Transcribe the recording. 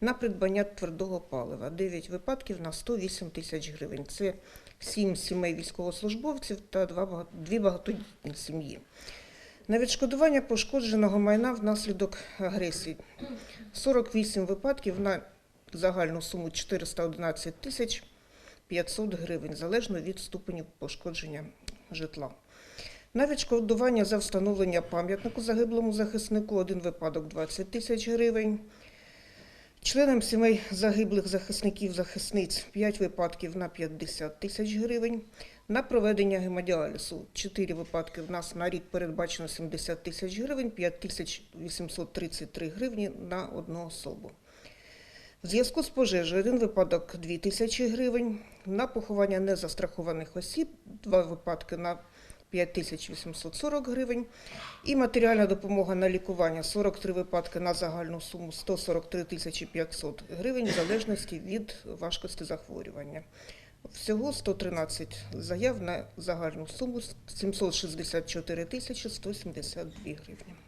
на придбання твердого палива. 9 випадків на 108 тисяч гривень. Це 7 сімей військовослужбовців та 2 багатодітні сім'ї. На відшкодування пошкодженого майна внаслідок агресії 48 випадків на загальну суму 411 тисяч 500 гривень, залежно від ступеню пошкодження житла. На відшкодування за встановлення пам'ятнику загиблому захиснику один випадок 20 тисяч гривень. Членам сімей загиблих захисників захисниць 5 випадків на 50 тисяч гривень. На проведення гемодіалізу 4 випадки в нас на рік передбачено 70 тисяч гривень, 5 тисяч 833 гривні на одну особу. В зв'язку з пожежею один випадок 2 тисячі гривень. На поховання незастрахованих осіб два випадки на 5840 гривень. І матеріальна допомога на лікування 43 випадки на загальну суму 143 тисячі 500 гривень в залежності від важкості захворювання. Всього 113 заяв на загальну суму 764 тисячі 172 гривні.